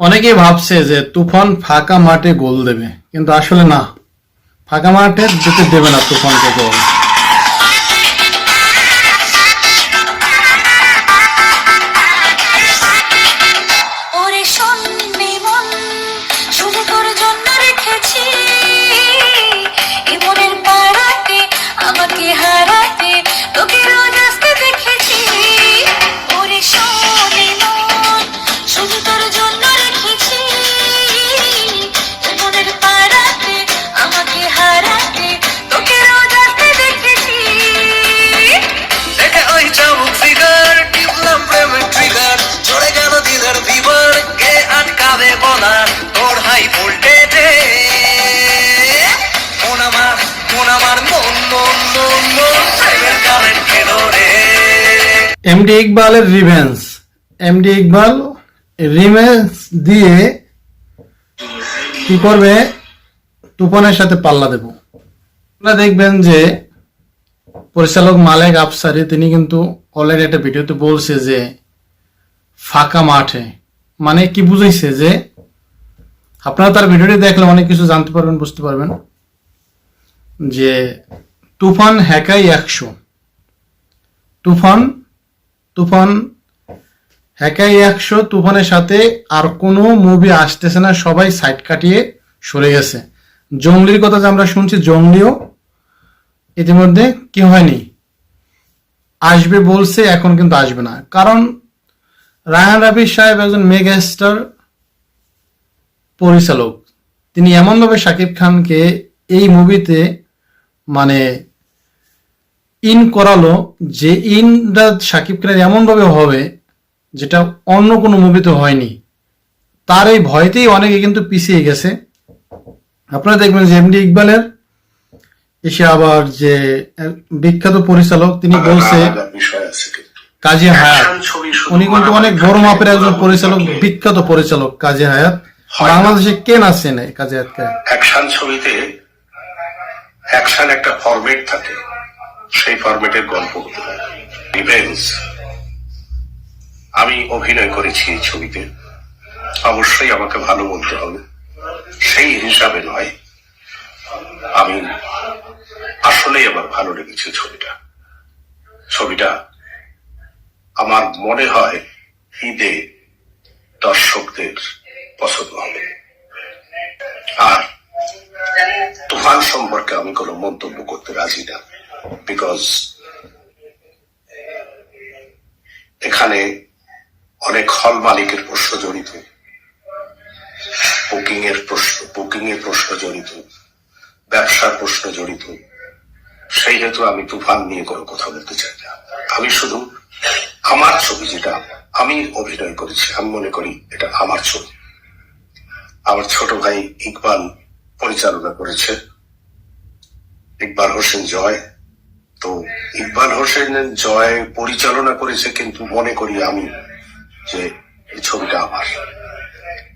অনেকেই ভাবছে যে তুফান ফাঁকা মাঠে গোল দেবে, কিন্তু আসলে না। ফাঁকা মাঠে যেতে দেবে না তুফানকে গোল। এমডি ইকবালের রিভেন্স এমডি ইকবাল রিভেন্স দিয়ে কি করবে? তুফানের সাথে পাল্লা দেব। আপনারা দেখবেন যে পরিচালক মালেক আফসারি, তিনি কিন্তু অলরেডি একটা ভিডিওতে বলছে যে ফাঁকা মাঠে। মানে কি বুঝাইছে যে আপনারা তার ভিডিওটি দেখলে অনেক কিছু জানতে পারবেন, বুঝতে পারবেন। যে তুফান হ্যাকাই একশো। তুফান তুফান হ্যাকাই একশো তুফানের সাথে আর কোনো মুভি আসতেছে না, সবাই সাইড কাটিয়ে সরে গেছে। জঙ্গলির কথা যে আমরা শুনছি, জঙ্গলিও ইতিমধ্যে কি হয়নি? আসবে বলছে, এখন কিন্তু আসবে না। কারণ রায়হান রাবি সাহেব একজন মেগাস্টার পরিচালক। তিনি এমনভাবে শাকিব খানকে এই মুভিতে মানে ইন করালো যে ইনটা শাকিব খানের এমনভাবে হবে যেটা অন্য কোনো মুভিতে হয়নি। তার এই ভয়তেই অনেকে কিন্তু পিছিয়ে গেছে। আপনারা দেখবেন যে এমডি ইকবালের এসে আবার যে বিখ্যাত পরিচালক তিনি বলছে কাজী হায়াত। উনি কিন্তু অনেক বড় মাপের একজন পরিচালক বিখ্যাত পরিচালক কাজী হায়াত। বাংলাদেশে কে নাচছে না কাজী হায়াতকে? অ্যাকশন ছবিতে অ্যাকশন একটা ফরম্যাট থাকে। সেই ফরম্যাটের গল্প। রিভেঞ্জ আমি অভিনয় করেছি এই ছবিতে। অবশ্যই আমাকে ভালো বলতে হবে। সেই হিসাবে নয়, আমি আসলেই আমার ভালো লেগেছে ছবিটা। ছবিটা আমার মনে হয় ঈদে দর্শকদের পছন্দ হবে। আর তুফান সম্পর্কে আমি কোনো মন্তব্য করতে রাজি না। বিকজ এখানে অনেক হল মালিকের প্রশ্ন জড়িত বুকিং এর প্রশ্ন বুকিং এর প্রশ্ন জড়িত, ব্যবসার প্রশ্ন জড়িত। সেই হেতু আমি তুফান নিয়ে কোনো কথা বলতে চাই না। আমি শুধু আমার ছবি যেটা আমি অভিনয় করেছি, আমি মনে করি এটা আমার ছবি। আমার ছোট ভাই ইকবাল পরিচালনা করেছে, ইকবাল হোসেন জয়। তো ইকবাল হোসেন জয় পরিচালনা করেছে কিন্তু মনে করি আমি যে এই ছবিটা আমার।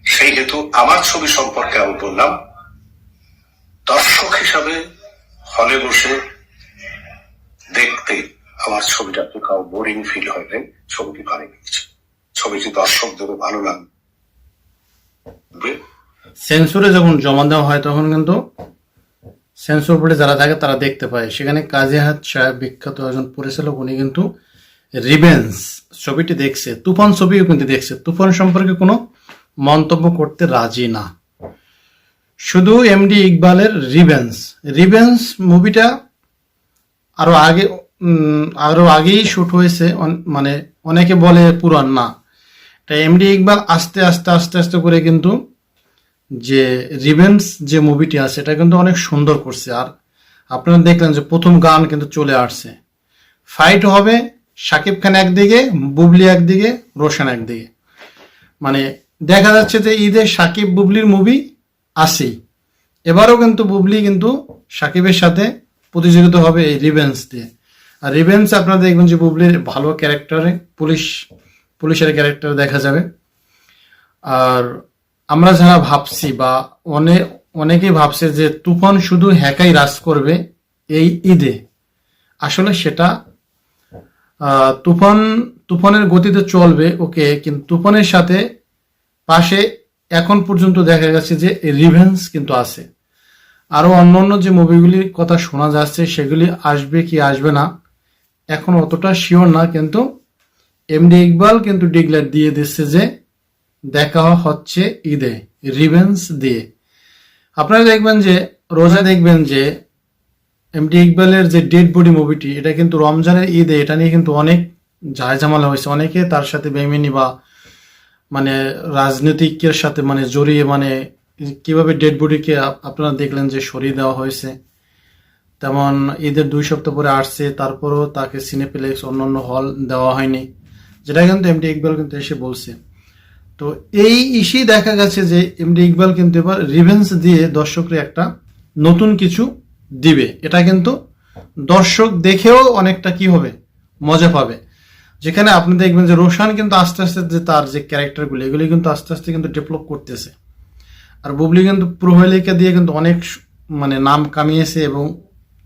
সেই হেতু আমার ছবি সম্পর্কে আমি বললাম, দর্শক হিসাবে হলে বসে দেখতে আমার ছবিটা তো কাউ বোরিং ফিল হয় নাই, ছবিটি ভালো লেগেছে। ছবিটি দর্শকদেরও ভালো লাগবে। সেন্সুরে যখন জমা দেওয়া হয় তখন কিন্তু সেন্সর বোর্ডে যারা থাকে তারা দেখতে পায়। সেখানে কাজী হাত সাহেব বিখ্যাত একজন পরিচালক উনি কিন্তু রিভেন্স ছবিটি দেখছে। তুফান ছবিও কিন্তু দেখছে। তুফান সম্পর্কে কোনো মন্তব্য করতে রাজি না। শুধু এমডি ইকবালের রিভেন্স রিভেন্স মুভিটা আরও আগে উম, আরও আগেই শুট হয়েছে। মানে অনেকে বলে পুরান না। এটা এমডি ইকবাল আস্তে আস্তে আস্তে আস্তে করে কিন্তু যে রিভেন্স যে মুভিটি আছে, এটা কিন্তু অনেক সুন্দর করছে। আর আপনারা দেখলেন যে প্রথম গান কিন্তু চলে আসছে। ফাইট হবে সাকিব খান একদিকে, বুবলি একদিকে, রোশন একদিকে। মানে দেখা যাচ্ছে যে ঈদে সাকিব, বুবলির মুভি আসেই এবারও কিন্তু বুবলি কিন্তু সাকিবের সাথে প্রতিযোগিতা হবে এই রিভেন্স দিয়ে। আর রিভেন্স আপনারা দেখবেন যে বুবলির ভালো ক্যারেক্টারে পুলিশ, পুলিশের ক্যারেক্টার দেখা যাবে। আর আমরা যারা ভাবছি বা অনেক অনেকেই ভাবছে যে তুফান শুধু হ্যাকাই রাজ করবে এই ঈদে। আসলে সেটা তুফান, তুফানের গতিতে চলবে, ওকে, কিন্তু তুফানের সাথে পাশে এখন পর্যন্ত দেখা গেছে যে রিভেন্স কিন্তু আছে। আরও অন্যান্য যে মুভিগুলির কথা শোনা যাচ্ছে, সেগুলি আসবে কি আসবে না, এখন অতটা শিওর না, কিন্তু এমডি ইকবাল কিন্তু ডিক্লেয়ার দিয়ে দিচ্ছে যে দেখা হচ্ছে ঈদে রিভেন্স দিয়ে। আপনারা দেখবেন যে, রোজা দেখবেন যে এমডি ইকবালের যে ডেড বডি মুভিটি এটা কিন্তু রমজানের ঈদে এটা নিয়ে কিন্তু অনেক ঝামেলা হয়েছে। অনেকে তার সাথে বেমিনি বা মানে রাজনৈতিকের সাথে মানে জড়িয়ে মানে কীভাবে ডেড বডিকে আপনারা দেখলেন যে সরিয়ে দেওয়া হয়েছে। তেমন ঈদের দুই সপ্তাহ পরে আসছে, তারপরও তাকে সিনেপ্লেক্স অন্যান্য হল দেওয়া হয়নি। যেটা কিন্তু এমডি ইকবাল কিন্তু এসে বলছে। তো এই ইস্যুই দেখা গেছে যে এমডি ইকবাল কিন্তু এবার রিভেন্স দিয়ে দর্শকরা একটা নতুন কিছু দিবে। এটা কিন্তু দর্শক দেখেও অনেকটা কি হবে? মজা পাবে। যেখানে আপনি দেখবেন যে রোশান কিন্তু আস্তে আস্তে যে তার যে ক্যারেক্টারগুলো এগুলি কিন্তু আস্তে আস্তে কিন্তু ডেভেলপ করতেছে। আর বুবলি কিন্তু প্রহেলিকা দিয়ে কিন্তু অনেক মানে নাম কামিয়েছে এবং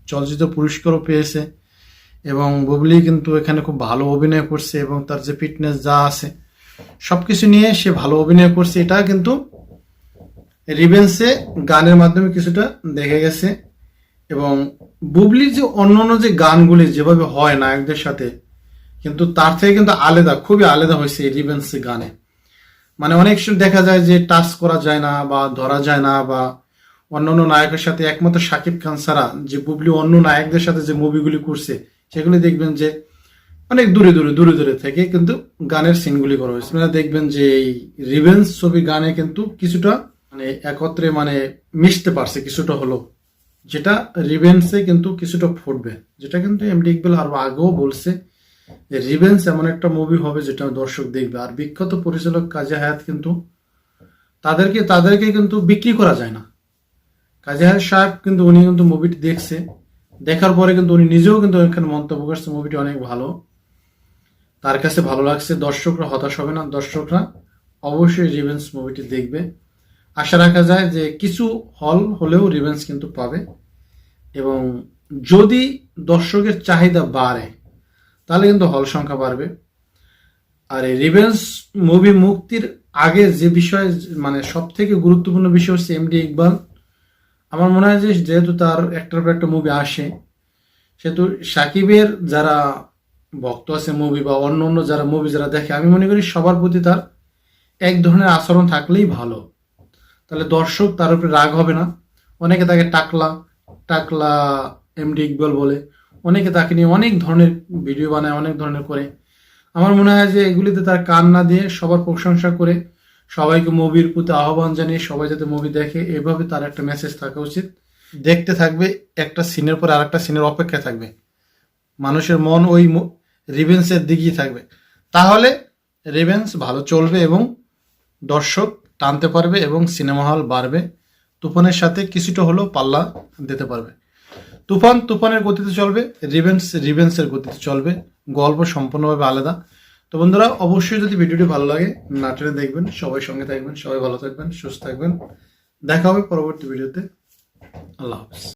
চলচ্চিত্র পুরস্কারও পেয়েছে। এবং বুবলি কিন্তু এখানে খুব ভালো অভিনয় করছে এবং তার যে ফিটনেস যা আছে সবকিছু নিয়ে সে ভালো অভিনয় করছে, এটা কিন্তু রিভেন্সে গানের মাধ্যমে কিছুটা দেখে গেছে। এবং বুবলির যে অন্যান্য যে গানগুলি যেভাবে হয় নায়কদের সাথে, কিন্তু তার থেকে কিন্তু আলাদা, খুবই আলাদা হয়েছে এই রিভেন্স গানে। মানে অনেক সময় দেখা যায় যে টাচ করা যায় না বা ধরা যায় না বা অন্যান্য নায়কের সাথে, একমাত্র শাকিব খান ছাড়া যে বুবলি অন্য নায়কদের সাথে যে মুভিগুলি করছে, সেগুলি দেখবেন যে অনেক দূরে দূরে দূরে দূরে থেকে কিন্তু গানের সিনগুলি করা হয়েছে। মানে দেখবেন যে এই রিভেন্স ছবি গানে কিন্তু কিছুটা মানে একত্রে মানে মিশতে পারছে, কিছুটা হলো যেটা রিভেন্সে কিন্তু কিছুটা ফুটবে। যেটা কিন্তু এমডি ইকবাল আরও আগেও বলছে যে রিভেন্স এমন একটা মুভি হবে যেটা দর্শক দেখবে। আর বিখ্যাত পরিচালক কাজী হায়াত কিন্তু তাদেরকে তাদেরকে কিন্তু বিক্রি করা যায় না। কাজী হায়াত সাহেব কিন্তু উনি কিন্তু মুভিটি দেখছে। দেখার পরে কিন্তু উনি নিজেও কিন্তু এখানে মন্তব্য করছে মুভিটি অনেক ভালো। তার কাছে ভালো লাগছে, দর্শকরা হতাশ হবে না। দর্শকরা অবশ্যই রিভেন্স মুভিটি দেখবে। আশা রাখা যায় যে কিছু হল হলেও রিভেন্স কিন্তু পাবে। এবং যদি দর্শকের চাহিদা বাড়ে, তাহলে কিন্তু হল সংখ্যা বাড়বে। আর এই রিভেন্স মুভি মুক্তির আগে যে বিষয় মানে সব থেকে গুরুত্বপূর্ণ বিষয় হচ্ছে এমডি ইকবাল আমার মনে হয় যে যেহেতু তার একটার পর একটা মুভি আসে, সেহেতু সাকিবের যারা ভক্ত আছে মুভি বা অন্য অন্য যারা মুভি যারা দেখে, আমি মনে করি সবার প্রতি তার এক ধরনের আচরণ থাকলেই ভালো। তাহলে দর্শক তার উপরে রাগ হবে না। অনেকে তাকে টাকলা টাকলা এমডি ইকবাল বলে। অনেকে তাকে নিয়ে অনেক ধরনের ভিডিও বানায়, অনেক ধরনের করে। আমার মনে হয় যে এগুলিতে তার কান না দিয়ে সবার প্রশংসা করে, সবাইকে মুভির প্রতি আহ্বান জানিয়ে সবাই যাতে মুভি দেখে, এভাবে তার একটা মেসেজ থাকা উচিত। দেখতে থাকবে, একটা সিনের পর আরেকটা সিনের অপেক্ষা থাকবে। মানুষের মন ওই রিভেন্সের দিকেই থাকবে। তাহলে রিভেন্স ভালো চলবে এবং দর্শক টানতে পারবে এবং সিনেমা হল বাড়বে। তুফানের সাথে কিছুটা হলেও পাল্লা দিতে পারবে। তুফান তুফানের গতিতে চলবে রিভেন্স রিভেন্সের গতিতে চলবে। গল্প সম্পূর্ণভাবে আলাদা। তো বন্ধুরা, অবশ্যই যদি ভিডিওটি ভালো লাগে নাটনে দেখবেন, সবাই সঙ্গে থাকবেন, সবাই ভালো থাকবেন, সুস্থ থাকবেন। দেখা হবে পরবর্তী ভিডিওতে। আল্লাহ হাফিজ।